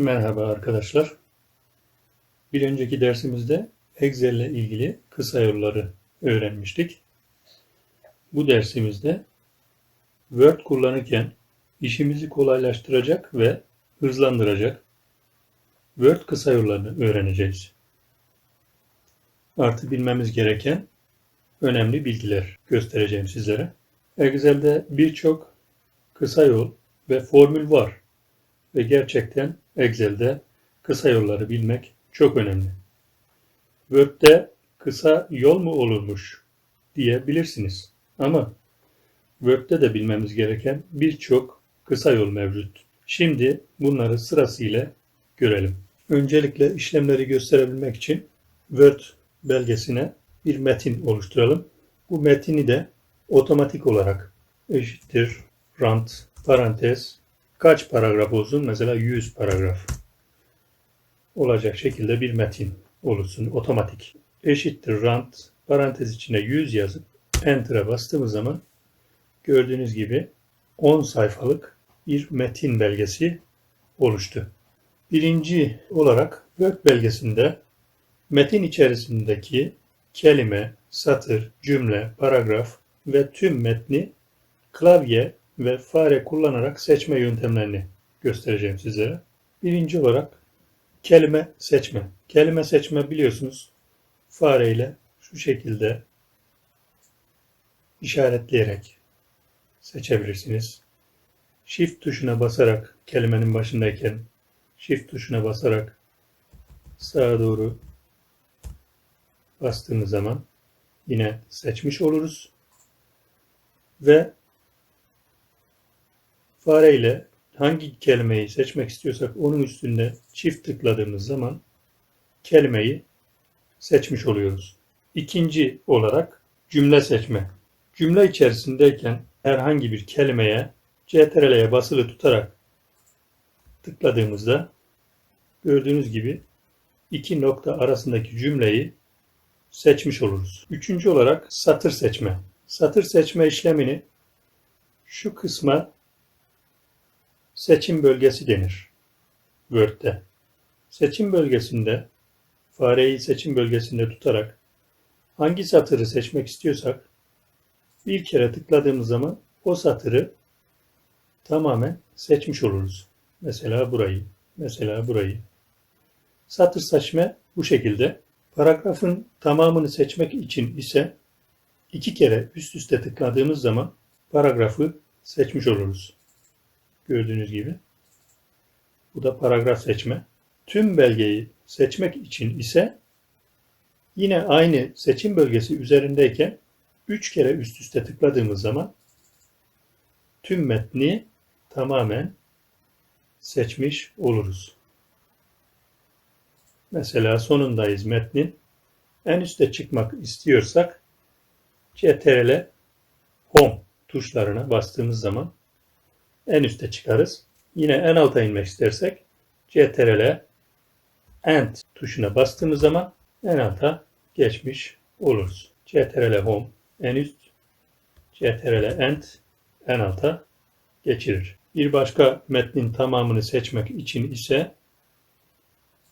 Merhaba arkadaşlar. Bir önceki dersimizde Excel ile ilgili kısa yolları öğrenmiştik. Bu dersimizde Word kullanırken işimizi kolaylaştıracak ve hızlandıracak Word kısa yollarını öğreneceğiz. Artı bilmemiz gereken önemli bilgiler göstereceğim sizlere. Excel'de birçok kısa yol ve formül var ve gerçekten Excel'de kısa yolları bilmek çok önemli. Word'de kısa yol mu olurmuş diyebilirsiniz. Ama Word'de de bilmemiz gereken birçok kısa yol mevcut. Şimdi bunları sırasıyla görelim. Öncelikle işlemleri gösterebilmek için Word belgesine bir metin oluşturalım. Bu metini de otomatik olarak eşittir rant parantez kaç paragraf olsun? Mesela 100 paragraf olacak şekilde bir metin olursun otomatik. Eşittir rant parantez içine 100 yazıp enter'a bastığımız zaman gördüğünüz gibi 10 sayfalık bir metin belgesi oluştu. Birinci olarak Word belgesinde metin içerisindeki kelime, satır, cümle, paragraf ve tüm metni klavye ve fare kullanarak seçme yöntemlerini göstereceğim sizlere. Birinci olarak kelime seçme. Kelime seçme biliyorsunuz fareyle şu şekilde işaretleyerek seçebilirsiniz. Shift tuşuna basarak kelimenin başındayken Shift tuşuna basarak sağa doğru bastığımız zaman yine seçmiş oluruz. Ve fareyle hangi kelimeyi seçmek istiyorsak onun üstünde çift tıkladığımız zaman kelimeyi seçmiş oluyoruz. İkinci olarak cümle seçme. Cümle içerisindeyken herhangi bir kelimeye CTRL'ye basılı tutarak tıkladığımızda gördüğünüz gibi iki nokta arasındaki cümleyi seçmiş oluruz. Üçüncü olarak satır seçme. Satır seçme işlemini şu kısma seçim bölgesi denir. Word'de. Seçim bölgesinde fareyi seçim bölgesinde tutarak hangi satırı seçmek istiyorsak bir kere tıkladığımız zaman o satırı tamamen seçmiş oluruz. Mesela burayı, mesela burayı. Satır seçme bu şekilde. Paragrafın tamamını seçmek için ise iki kere üst üste tıkladığımız zaman paragrafı seçmiş oluruz. Gördüğünüz gibi. Bu da paragraf seçme. Tüm belgeyi seçmek için ise yine aynı seçim bölgesi üzerindeyken 3 kere üst üste tıkladığımız zaman tüm metni tamamen seçmiş oluruz. Mesela sonundayız metnin. En üste çıkmak istiyorsak CTRL Home tuşlarına bastığımız zaman en üste çıkarız. Yine en alta inmek istersek CTRL End tuşuna bastığımız zaman en alta geçmiş oluruz. CTRL Home en üst, CTRL End en alta geçirir. Bir başka metnin tamamını seçmek için ise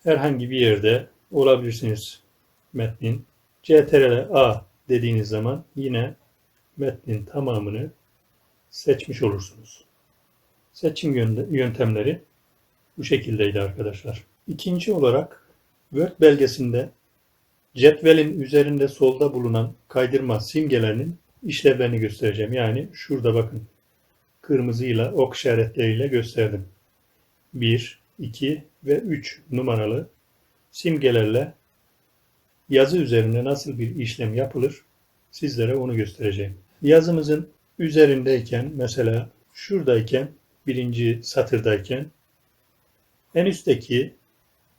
herhangi bir yerde olabilirsiniz metnin. CTRL A dediğiniz zaman yine metnin tamamını seçmiş olursunuz. Seçim yöntemleri bu şekildeydi arkadaşlar. İkinci olarak Word belgesinde cetvelin üzerinde solda bulunan kaydırma simgelerinin işlevlerini göstereceğim. Yani şurada bakın kırmızıyla ok işaretleriyle gösterdim. 1, 2 ve 3 numaralı simgelerle yazı üzerinde nasıl bir işlem yapılır sizlere onu göstereceğim. Yazımızın üzerindeyken mesela şuradayken birinci satırdayken en üstteki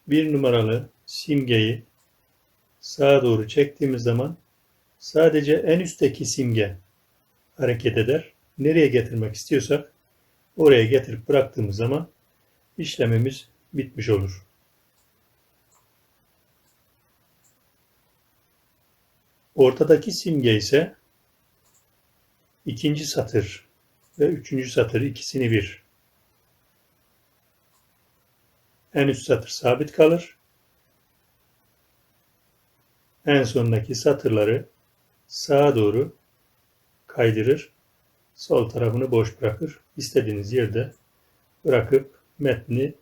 bir numaralı simgeyi sağa doğru çektiğimiz zaman sadece en üstteki simge hareket eder. Nereye getirmek istiyorsak oraya getirip bıraktığımız zaman işlemimiz bitmiş olur. Ortadaki simge ise ikinci satır ve üçüncü satır ikisini bir. En üst satır sabit kalır. En sondaki satırları sağa doğru kaydırır. Sol tarafını boş bırakır. İstediğiniz yerde bırakıp metni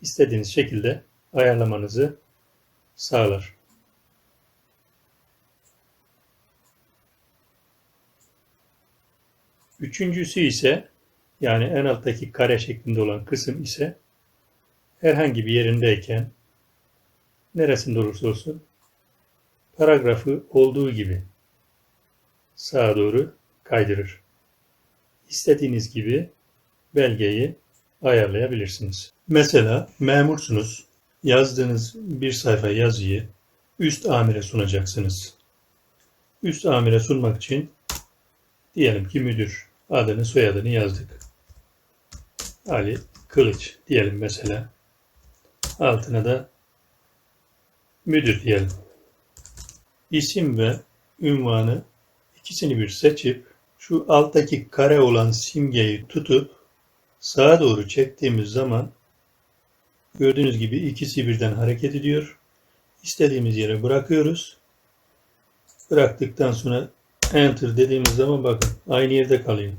istediğiniz şekilde ayarlamanızı sağlar. Üçüncüsü ise yani en alttaki kare şeklinde olan kısım ise herhangi bir yerindeyken neresinde olursa olsun paragrafı olduğu gibi sağa doğru kaydırır. İstediğiniz gibi belgeyi ayarlayabilirsiniz. Mesela memursunuz. Yazdığınız bir sayfa yazıyı üst amire sunacaksınız. Üst amire sunmak için diyelim ki müdür adını soyadını yazdık. Ali Kılıç diyelim mesela. Altına da müdür diyelim. İsim ve ünvanı ikisini bir seçip şu alttaki kare olan simgeyi tutup sağa doğru çektiğimiz zaman gördüğünüz gibi ikisi birden hareket ediyor. İstediğimiz yere bırakıyoruz. Bıraktıktan sonra enter dediğimiz zaman bakın aynı yerde kalıyor.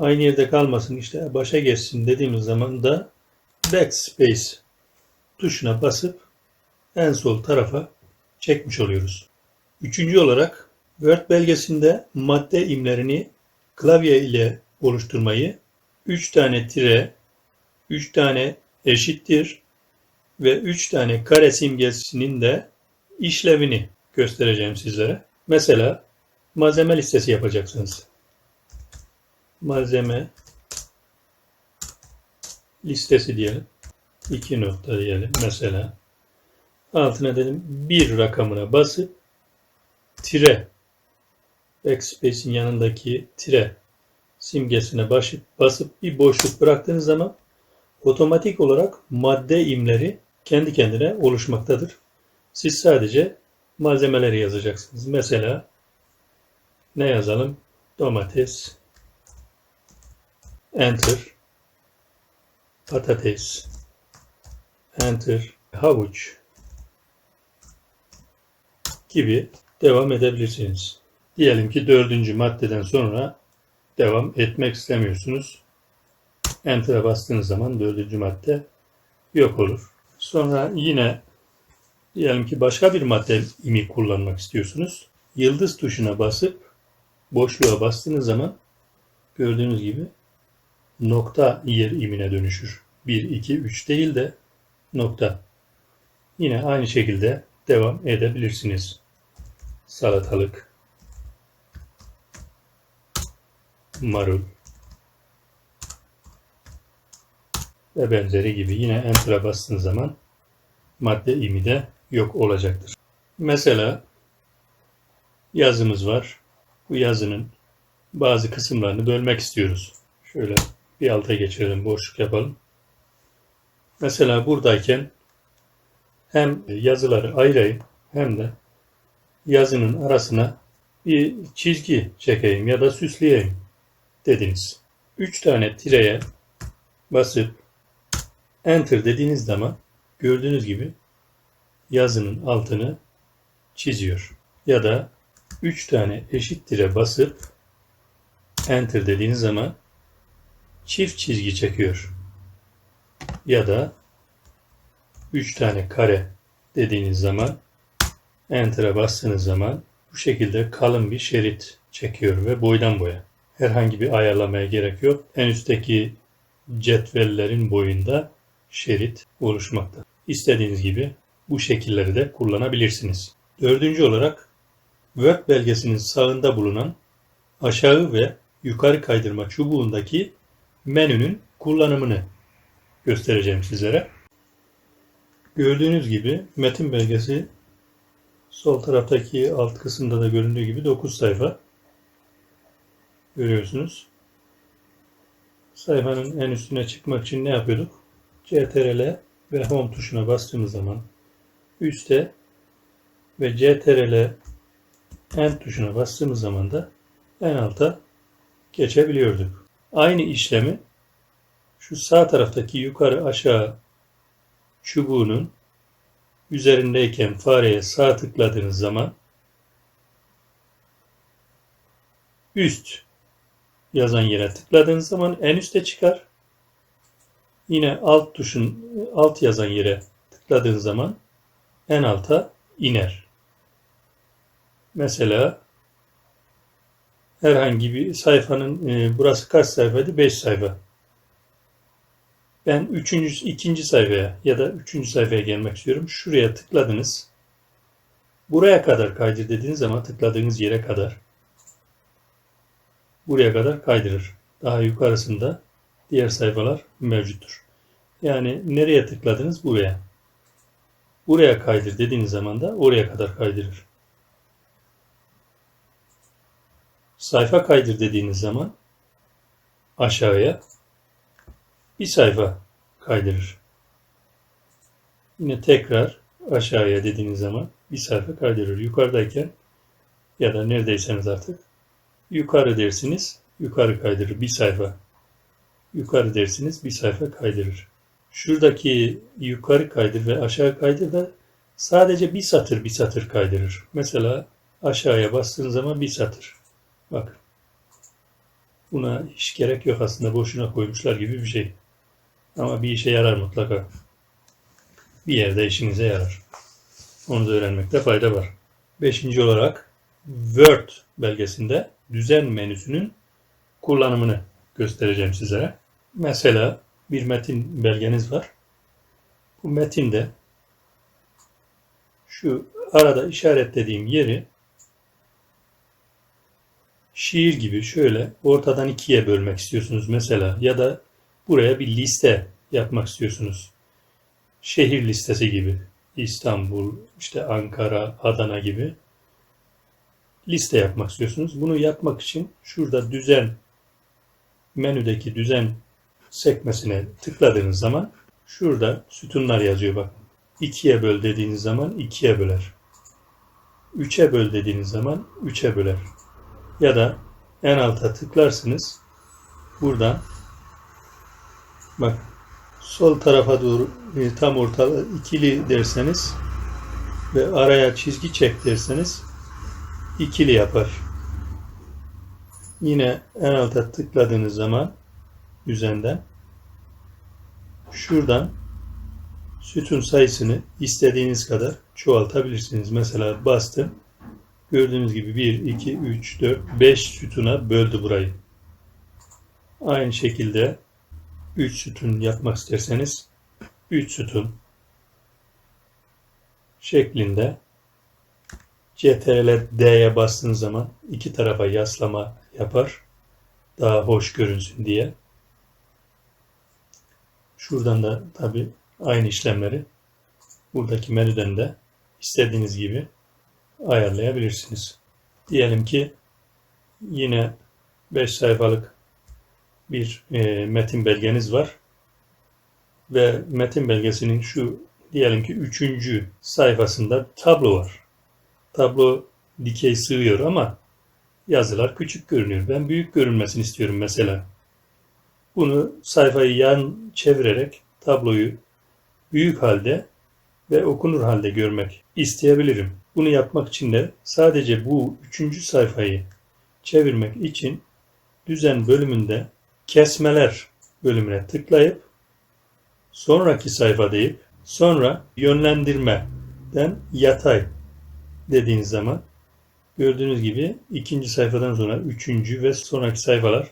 Aynı yerde kalmasın işte başa geçsin dediğimiz zaman da backspace tuşuna basıp en sol tarafa çekmiş oluyoruz. Üçüncü olarak Word belgesinde madde imlerini klavye ile oluşturmayı 3 tane tire, 3 tane eşittir ve 3 tane kare simgesinin de işlevini göstereceğim sizlere. Mesela malzeme listesi yapacaksınız. Malzeme listesi diyelim. 2 nokta diyelim mesela. Altına dedim bir rakamına basıp tire backspace'in yanındaki tire simgesine basıp, basıp bir boşluk bıraktığınız zaman otomatik olarak madde imleri kendi kendine oluşmaktadır. Siz sadece malzemeleri yazacaksınız. Mesela ne yazalım? Domates, enter, patates, enter, havuç gibi devam edebilirsiniz. Diyelim ki dördüncü maddeden sonra devam etmek istemiyorsunuz. Enter'a bastığınız zaman dördüncü madde yok olur. Sonra yine diyelim ki başka bir madde imi kullanmak istiyorsunuz. Yıldız tuşuna basıp boşluğa bastığınız zaman gördüğünüz gibi nokta yer imine dönüşür. 1, 2, 3 değil de nokta. Yine aynı şekilde devam edebilirsiniz. Salatalık, marul ve benzeri gibi yine Enter'a bastığınız zaman madde imi de yok olacaktır. Mesela yazımız var. Bu yazının bazı kısımlarını bölmek istiyoruz. Şöyle bir alta geçirelim, boşluk yapalım. Mesela buradayken hem yazıları ayırayım hem de yazının arasına bir çizgi çekeyim ya da süsleyeyim dediniz. 3 tane tireye basıp enter dediğiniz zaman gördüğünüz gibi yazının altını çiziyor. Ya da 3 tane eşit tire basıp enter dediğiniz zaman çift çizgi çekiyor. Ya da 3 tane kare dediğiniz zaman enter'a bastığınız zaman bu şekilde kalın bir şerit çekiyor ve boydan boya herhangi bir ayarlamaya gerek yok. En üstteki cetvellerin boyunda şerit oluşmakta. İstediğiniz gibi bu şekilleri de kullanabilirsiniz. Dördüncü olarak Word belgesinin sağında bulunan aşağı ve yukarı kaydırma çubuğundaki menünün kullanımını göstereceğim sizlere. Gördüğünüz gibi metin belgesi sol taraftaki alt kısımda da göründüğü gibi 9 sayfa görüyorsunuz. Sayfanın en üstüne çıkmak için ne yapıyorduk? CTRL ve Home tuşuna bastığımız zaman üste ve CTRL End tuşuna bastığımız zaman da en alta geçebiliyorduk. Aynı işlemi şu sağ taraftaki yukarı aşağı çubuğunun üzerindeyken fareye sağ tıkladığınız zaman üst yazan yere tıkladığınız zaman en üste çıkar. Yine alt tuşun alt yazan yere tıkladığınız zaman en alta iner. Mesela herhangi bir sayfanın e, burası kaç sayfaydı? 5 sayfa. Ben üçüncü, ikinci sayfaya ya da üçüncü sayfaya gelmek istiyorum. Şuraya tıkladınız. Buraya kadar kaydır dediğiniz zaman tıkladığınız yere kadar buraya kadar kaydırır. Daha yukarısında diğer sayfalar mevcuttur. Yani nereye tıkladınız? Buraya. Buraya kaydır dediğiniz zaman da oraya kadar kaydırır. Sayfa kaydır dediğiniz zaman aşağıya bir sayfa kaydırır. Yine tekrar aşağıya dediğiniz zaman bir sayfa kaydırır. Yukarıdayken ya da neredeyseniz artık yukarı dersiniz, yukarı kaydırır bir sayfa. Yukarı dersiniz bir sayfa kaydırır. Şuradaki yukarı kaydır ve aşağı kaydır da sadece bir satır bir satır kaydırır. Mesela aşağıya bastığınız zaman bir satır. Bak. Buna hiç gerek yok aslında boşuna koymuşlar gibi bir şey. Ama bir işe yarar mutlaka. Bir yerde işinize yarar. Onu da öğrenmekte fayda var. Beşinci olarak Word belgesinde düzen menüsünün kullanımını göstereceğim sizlere. Mesela bir metin belgeniz var. Bu metinde şu arada işaretlediğim yeri şiir gibi şöyle ortadan ikiye bölmek istiyorsunuz mesela ya da buraya bir liste yapmak istiyorsunuz. Şehir listesi gibi. İstanbul, işte Ankara, Adana gibi liste yapmak istiyorsunuz. Bunu yapmak için şurada düzen menüdeki düzen sekmesine tıkladığınız zaman şurada sütunlar yazıyor bak. 2'ye böl dediğiniz zaman 2'ye böler. 3'e böl dediğiniz zaman 3'e böler. Ya da en alta tıklarsınız. Buradan bak sol tarafa doğru e, tam orta ikili derseniz ve araya çizgi çek derseniz ikili yapar. Yine en alta tıkladığınız zaman üzerinden şuradan sütun sayısını istediğiniz kadar çoğaltabilirsiniz. Mesela bastım. Gördüğünüz gibi 1, 2, 3, 4, 5 sütuna böldü burayı. Aynı şekilde 3 sütun yapmak isterseniz 3 sütun şeklinde CTRL D'ye bastığınız zaman iki tarafa yaslama yapar. Daha hoş görünsün diye. Şuradan da tabi aynı işlemleri buradaki menüden de istediğiniz gibi ayarlayabilirsiniz. Diyelim ki yine 5 sayfalık bir e, metin belgeniz var ve metin belgesinin şu diyelim ki 3. sayfasında tablo var. Tablo dikey sığıyor ama yazılar küçük görünüyor. Ben büyük görünmesini istiyorum mesela. Bunu sayfayı yan çevirerek tabloyu büyük halde ve okunur halde görmek isteyebilirim. Bunu yapmak için de sadece bu üçüncü sayfayı çevirmek için düzen bölümünde kesmeler bölümüne tıklayıp sonraki sayfa deyip sonra yönlendirmeden yatay dediğiniz zaman gördüğünüz gibi ikinci sayfadan sonra üçüncü ve sonraki sayfalar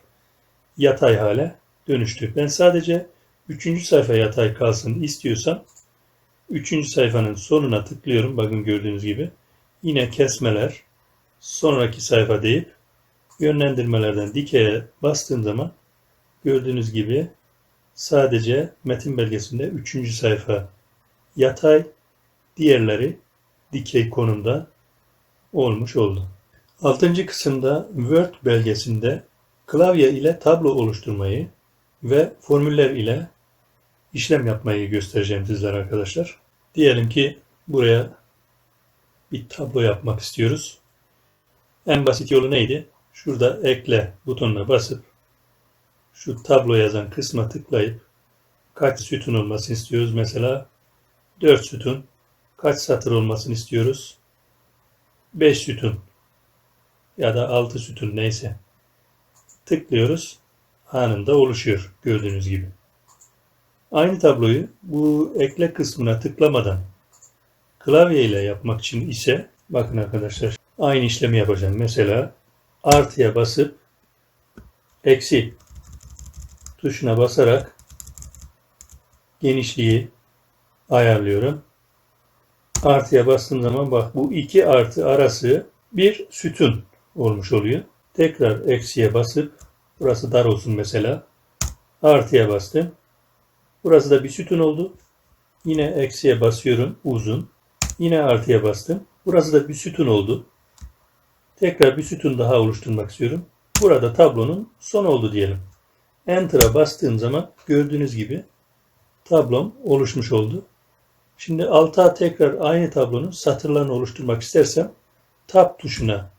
yatay hale dönüştü. Ben sadece üçüncü sayfa yatay kalsın istiyorsam üçüncü sayfanın sonuna tıklıyorum. Bakın gördüğünüz gibi. Yine kesmeler sonraki sayfa deyip yönlendirmelerden dikeye bastığım zaman gördüğünüz gibi sadece metin belgesinde üçüncü sayfa yatay, diğerleri dikey konumda olmuş oldu. Altıncı kısımda Word belgesinde klavye ile tablo oluşturmayı ve formüller ile işlem yapmayı göstereceğim sizlere arkadaşlar. Diyelim ki buraya bir tablo yapmak istiyoruz. En basit yolu neydi? Şurada ekle butonuna basıp şu tablo yazan kısma tıklayıp kaç sütun olmasını istiyoruz? Mesela 4 sütun. Kaç satır olmasını istiyoruz? 5 sütun ya da 6 sütun neyse. Tıklıyoruz. Anında oluşuyor gördüğünüz gibi. Aynı tabloyu bu ekle kısmına tıklamadan klavye ile yapmak için ise bakın arkadaşlar aynı işlemi yapacağım. Mesela artıya basıp eksi tuşuna basarak genişliği ayarlıyorum. Artıya bastığım zaman bak bu iki artı arası bir sütun olmuş oluyor. Tekrar eksiye basıp burası dar olsun mesela. Artıya bastım. Burası da bir sütun oldu. Yine eksiye basıyorum uzun. Yine artıya bastım. Burası da bir sütun oldu. Tekrar bir sütun daha oluşturmak istiyorum. Burada tablonun son oldu diyelim. Enter'a bastığım zaman gördüğünüz gibi tablom oluşmuş oldu. Şimdi alta tekrar aynı tablonun satırlarını oluşturmak istersem Tab tuşuna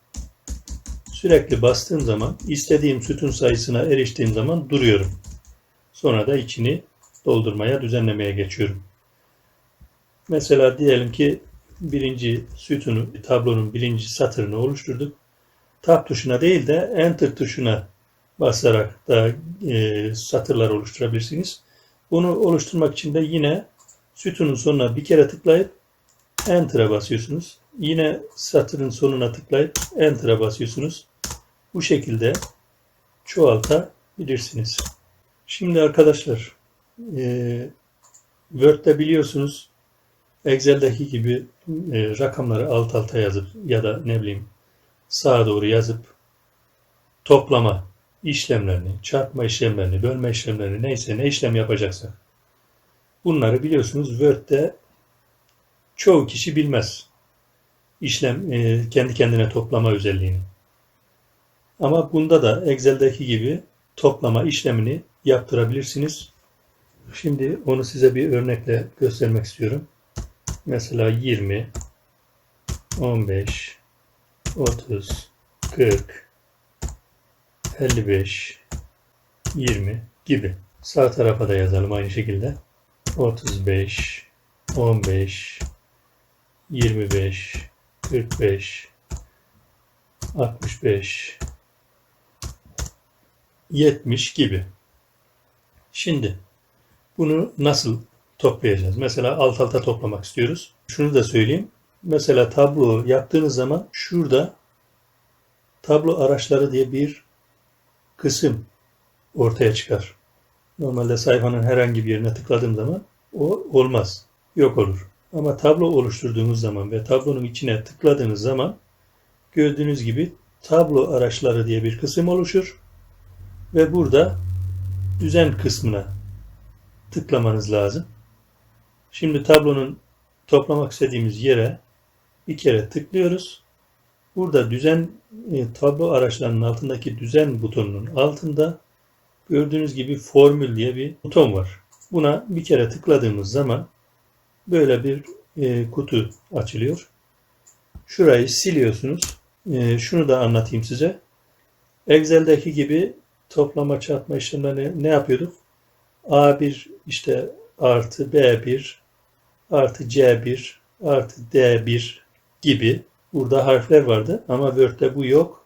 sürekli bastığım zaman istediğim sütun sayısına eriştiğim zaman duruyorum. Sonra da içini doldurmaya, düzenlemeye geçiyorum. Mesela diyelim ki birinci sütunu, tablonun birinci satırını oluşturduk. Tab tuşuna değil de Enter tuşuna basarak da e, satırlar oluşturabilirsiniz. Bunu oluşturmak için de yine sütunun sonuna bir kere tıklayıp Enter'a basıyorsunuz. Yine satırın sonuna tıklayıp Enter'a basıyorsunuz. Bu şekilde çoğaltabilirsiniz. Şimdi arkadaşlar e, Word'de biliyorsunuz Excel'deki gibi e, rakamları alt alta yazıp ya da ne bileyim sağa doğru yazıp toplama işlemlerini, çarpma işlemlerini, bölme işlemlerini neyse ne işlem yapacaksak bunları biliyorsunuz Word'de çoğu kişi bilmez işlem e, kendi kendine toplama özelliğini. Ama bunda da Excel'deki gibi toplama işlemini yaptırabilirsiniz. Şimdi onu size bir örnekle göstermek istiyorum. Mesela 20, 15, 30, 40, 55, 20 gibi. Sağ tarafa da yazalım aynı şekilde. 35, 15, 25, 45, 65, 70 gibi. Şimdi bunu nasıl toplayacağız? Mesela alt alta toplamak istiyoruz. Şunu da söyleyeyim. Mesela tablo yaptığınız zaman şurada tablo araçları diye bir kısım ortaya çıkar. Normalde sayfanın herhangi bir yerine tıkladığım zaman o olmaz. Yok olur. Ama tablo oluşturduğunuz zaman ve tablonun içine tıkladığınız zaman gördüğünüz gibi tablo araçları diye bir kısım oluşur. Ve burada düzen kısmına tıklamanız lazım. Şimdi tablonun toplamak istediğimiz yere bir kere tıklıyoruz. Burada düzen e, tablo araçlarının altındaki düzen butonunun altında gördüğünüz gibi formül diye bir buton var. Buna bir kere tıkladığımız zaman böyle bir e, kutu açılıyor. Şurayı siliyorsunuz. E, şunu da anlatayım size. Excel'deki gibi toplama çarpma işlemlerini ne yapıyorduk? A1 işte artı B1 artı C1 artı D1 gibi burada harfler vardı ama Word'de bu yok.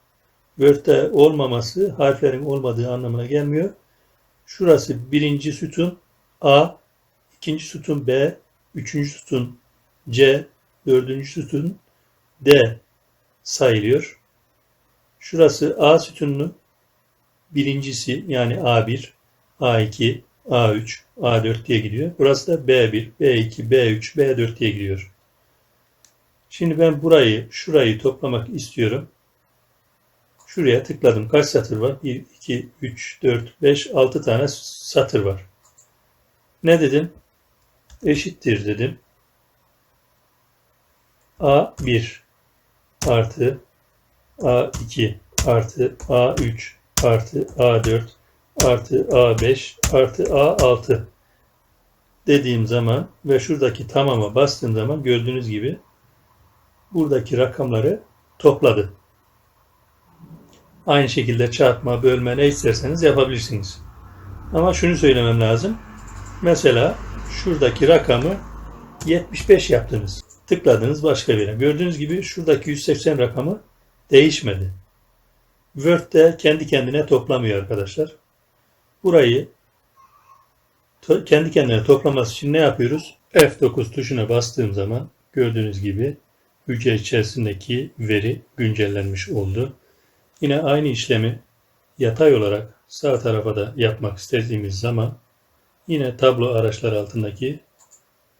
Word'de olmaması harflerin olmadığı anlamına gelmiyor. Şurası birinci sütun A, ikinci sütun B, üçüncü sütun C, dördüncü sütun D sayılıyor. Şurası A sütununun birincisi yani A1, A2, A3, A4 diye gidiyor. Burası da B1, B2, B3, B4 diye gidiyor. Şimdi ben burayı, şurayı toplamak istiyorum. Şuraya tıkladım. Kaç satır var? 1, 2, 3, 4, 5, 6 tane satır var. Ne dedim? Eşittir dedim. A1 artı A2 artı A3 artı A4 artı A5 artı A6 dediğim zaman ve şuradaki tamama bastığım zaman gördüğünüz gibi buradaki rakamları topladı. Aynı şekilde çarpma, bölme ne isterseniz yapabilirsiniz. Ama şunu söylemem lazım. Mesela şuradaki rakamı 75 yaptınız. Tıkladınız başka birine. Gördüğünüz gibi şuradaki 180 rakamı değişmedi. Word'de kendi kendine toplamıyor arkadaşlar. Burayı kendi kendine toplaması için ne yapıyoruz? F9 tuşuna bastığım zaman gördüğünüz gibi hücre içerisindeki veri güncellenmiş oldu. Yine aynı işlemi yatay olarak sağ tarafa da yapmak istediğimiz zaman yine tablo araçlar altındaki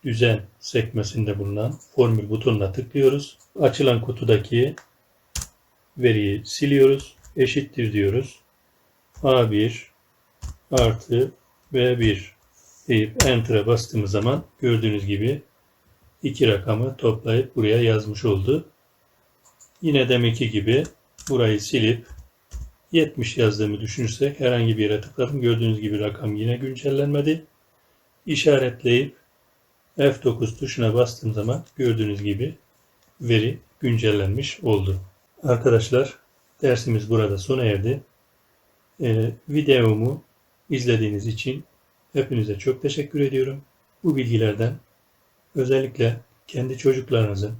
düzen sekmesinde bulunan formül butonuna tıklıyoruz. Açılan kutudaki veriyi siliyoruz. Eşittir diyoruz. A1 artı B1 deyip Enter'a bastığımız zaman gördüğünüz gibi iki rakamı toplayıp buraya yazmış oldu. Yine deminki gibi burayı silip 70 yazdığımı düşünürsek herhangi bir yere tıkladım. Gördüğünüz gibi rakam yine güncellenmedi. İşaretleyip F9 tuşuna bastığım zaman gördüğünüz gibi veri güncellenmiş oldu. Arkadaşlar dersimiz burada sona erdi. Ee, videomu izlediğiniz için hepinize çok teşekkür ediyorum. Bu bilgilerden özellikle kendi çocuklarınızın,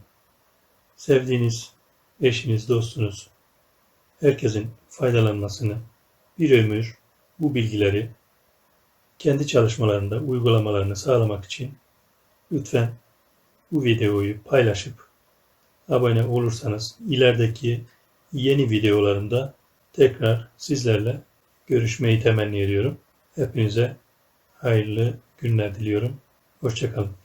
sevdiğiniz eşiniz, dostunuz, herkesin faydalanmasını, bir ömür bu bilgileri kendi çalışmalarında uygulamalarını sağlamak için lütfen bu videoyu paylaşıp abone olursanız ilerideki yeni videolarımda tekrar sizlerle görüşmeyi temenni ediyorum. Hepinize hayırlı günler diliyorum. Hoşçakalın.